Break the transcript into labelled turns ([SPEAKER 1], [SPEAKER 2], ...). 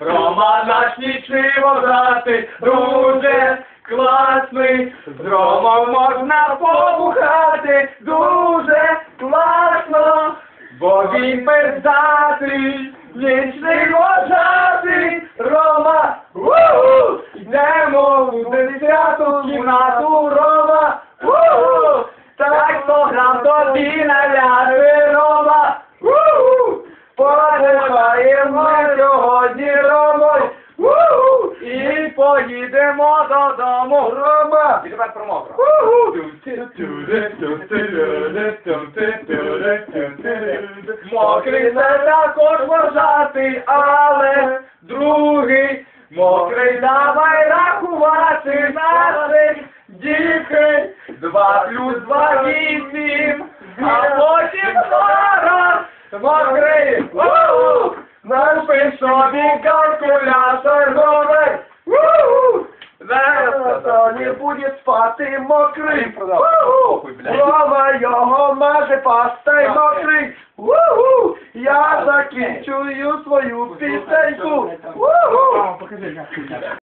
[SPEAKER 1] Рома наш нічний вожатий, дуже класний. З Ромом можна побухати, дуже класно. Бо він пердатий, нічний вожатий, Рома, у йдемо в десяту кімнату, Рома, у так сто грам тобі наляти, поїдемо додому, Рома. І тепер про мокро. Мокрий це також вважати, але другий мокрий давай рахувати наших дітей. Два плюс два вісім, а потім зараз мокрий. У-у! Напиш собі калькулятор новий. У-у! Зараз не буде спати мокрий. Рома його маже пастай мокрий. Я закінчую свою пісеньку.